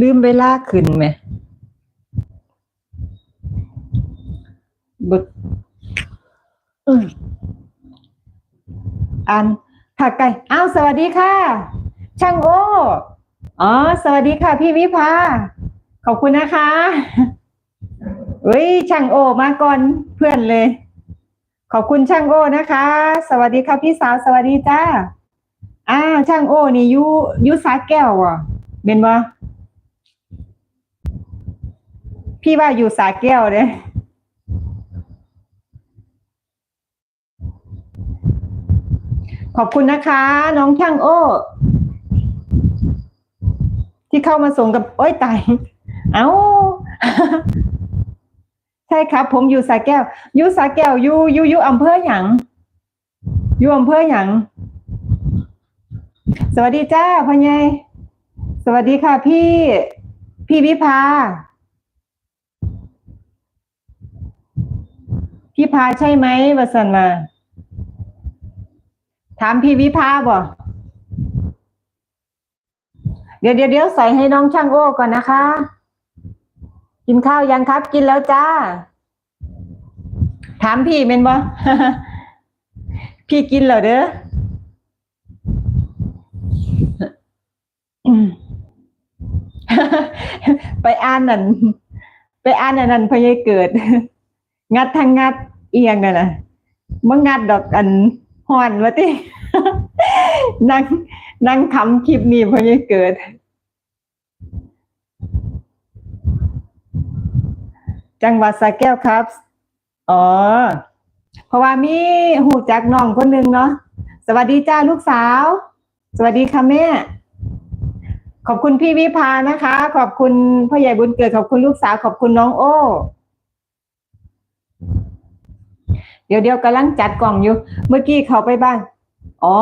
ลืมเวลาขึ้นไหมบึกอืมอันผักไก่อ้าวสวัสดีค่ะ ช่างโอ้อ๋อ สวัสดีค่ะ พี่วิภาขอบคุณนะคะเฮ้ยช่างโอมาก่อนเพื่อนเลย ขอบคุณช่างโอนะคะ สวัสดีค่ะพี่สาวสวัสดีจ้าอ่าวช่างโอนี่ยูยูสาแก้วอะเป็นบ่ พี่ว่าอยู่สาแก้วเด้ขอบคุณนะคะ น้องช่างโอ้ ที่เข้ามาส่งกับโอ้ยตาย เอ้า ใช่ครับ ผมอยู่สาแก้ว อยู่สาแก้วอยู่อยู่อยู่อำเภอหยังอยู่อำเภอหยังสวัสดีจ้าพ่อใหญ่สวัสดีค่ะพี่ พี่วิภา พี่พาใช่ไหมวสันมา ถามพี่วิภาบ่เดี๋ยวเดี๋ยวเดี๋ยวใส่ให้น้องช่างโอ้ก่อนนะคะ กินข้าวยังครับกินแล้วจ้า ถามพี่เป็นบ่พี่กินเหรอเด้อไปอ่านนั่น ไปอ่านอันนั่นพยายเกิด งัดทางงัดเอียงนั่นน่ะบ่งัดดอกอันฮ้อนว่าตินั่งนั่งคำคลิปนี้พะยายเกิด จังหวัดสระแก้วครับ อ๋อ เพราะว่ามีหูจักน้องคนหนึ่งเนาะสวัสดีจ้าลูกสาว สวัสดีค่ะแม่ขอบคุณพี่วิภานะคะ ขอบคุณพ่อใหญ่บุญเกิด ขอบคุณลูกสาว ขอบคุณน้องโอ้ เดี๋ยวเดี๋ยวกำลังจัดกล่องอยู่ เมื่อกี้เขาไปบ้าน อ๋อ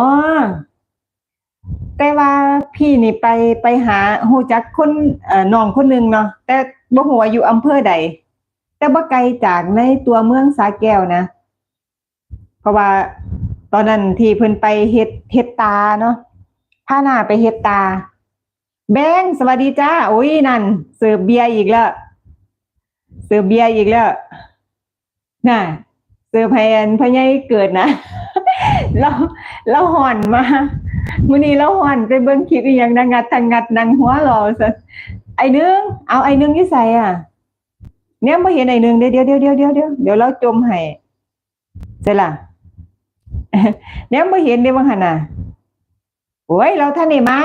แต่ว่าพี่นี่ไปไปหาหูจักคนเอ่อน้องคนหนึ่งเนาะแต่บ่หัวอยู่อำเภอใด แต่บ่ไกลจากในตัวเมืองสาแก้วนะเพราะว่าตอนนั้นที่เพิ่นไปเฮ็ดเฮ็ดตาเนาะพาหน้าไปเฮ็ดตา แบงสวัสดีจ้าโอ้ยนั่นเสิร์ฟเบียร์อีกแล้วเสิร์ฟเบียร์อีกแล้วน่ะ เสิร์ฟให้อันพ่อใหญ่เกิดนะเราเราห่อนมามื้อนี้เราห่อนไปเบิ่งคลิปอีหยังนะงัดทางงัดนางหัวรอซะไอ้นึงเอาไอ้นึงอยู่ไสอะ เนี่ยบ่เห็นไอ้นึงเดี๋ยวเดี๋ยวเดี๋ยวเดี๋ยวเดี๋ยวเดี๋ยวเดี๋ยวเราจมให้ใช่ล่ะเนี่ยบ่เห็นเด้ว่าหั่นน่ะโอ้ยเราท่านนี่มา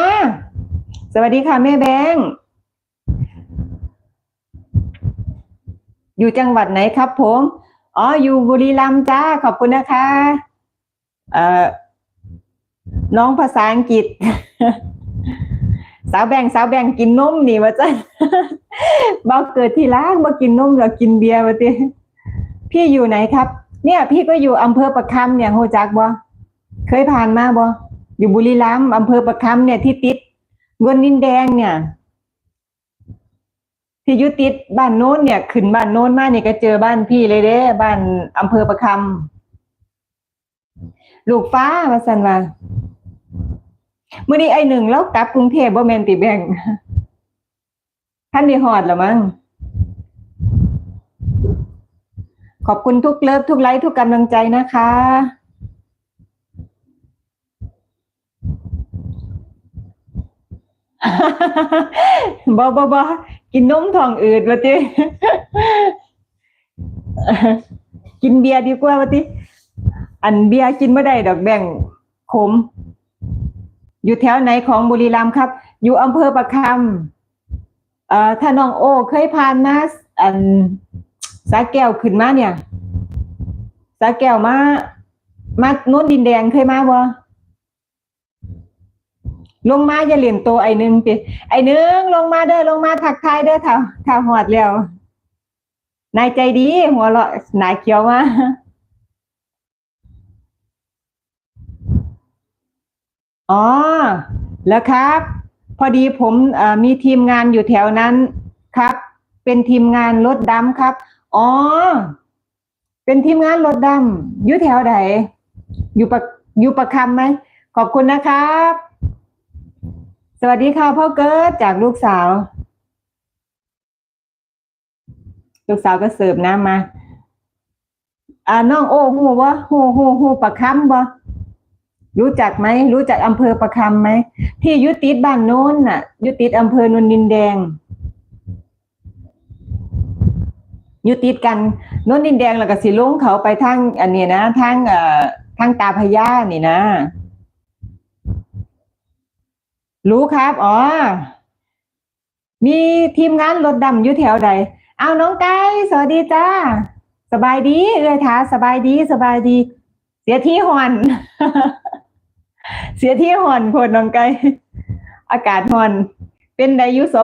สวัสดีค่ะแม่แบงค์อยู่จังหวัดไหนครับผม อ๋ออยู่บุรีรัมย์จ้าขอบคุณนะคะเอ่อน้องภาษาอังกฤษ สาวแบงสาวแบงกินนมนี่ว่าจ้ะบอกเกิดที่ล้างบ่กินนมแล้วกินเบียร์ว่าติพี่อยู่ไหนครับ เนี่ย พี่ก็อยู่อำเภอประคำเนี่ยโหจักบ่เคยผ่านมาบ่อยู่บุรีรัมย์อำเภอประคำเนี่ยที่ติดเงินดินแดงเนี่ย ที่ยุติดบ้านโน้นเนี่ยขึ้นบ้านโน้นมาเนี่ยก็เจอบ้านพี่เลยเด้บ้านอำเภอประคำลูกฟ้าว่าสันว่ามื่อนี้ไอหนึ่งแล้วกลับกรุงเทพบ่แมนติแบงท่านไดีฮอดแล้วมั้งขอบคุณทุกเลิฟทุกไลค์ทุกกำลังใจนะคะ บอบอบอ กินนมทองอืดวะติกินเบียร์ดีกว่าวะติอันเบียร์กินไม่ได้ดอกแบ่งขม อยู่แถวไหนของบุรีรัมย์ครับ อยู่อำเภอประคำเอ่อถ้าน้องโอเคยผ่านมาอันสาแก้วขึ้นมาเนี่ย สาแก้วมามาโน้นดินแดงเคยมาบ่ ลงมาอย่าเหลี่ยมโตไอ้หนึ่งติไอ้หนึ่งลงมาเด้อลงมาทักทายเด้อถ้าถ้าหอดแล้วนายใจดี หัวเราะหนาเขียวมาอ๋อแล้วครับ พอดีผมมีทีมงานอยู่แถวนั้นครับ เป็นทีมงานรถดำครับ อ๋อ เป็นทีมงานรถดำอยู่แถวไหนอยู่ประอยู่ประคำไหมขอบคุณนะครับ สวัสดีค่ะพ่อเกิดจากลูกสาว ลูกสาวก็เสิร์ฟน้ำมา อ่าน้องโอ้หูวะโหโหโหประคำบ่รู้จักไหมรู้จักอำเภอประคำไหมที่ยุติดบ้านโน้นน่ะ ยุติดอำเภอนนดินแดงยุติดกันโน้นดินแดงแล้วก็สิลุงเขาไปทางอันนี้นะทางเอ่อทางตาพญานี่นะ รู้ครับ อ๋อ มีทีมงานรถดำอยู่แถวใด เอาน้องไก่สวัสดีจ้า สบายดี เอ้ยท้าสบายดี สบายดี เสียที่หอน เสียที่หอนคนน้องไก่อากาศหอน เป็นไดยุส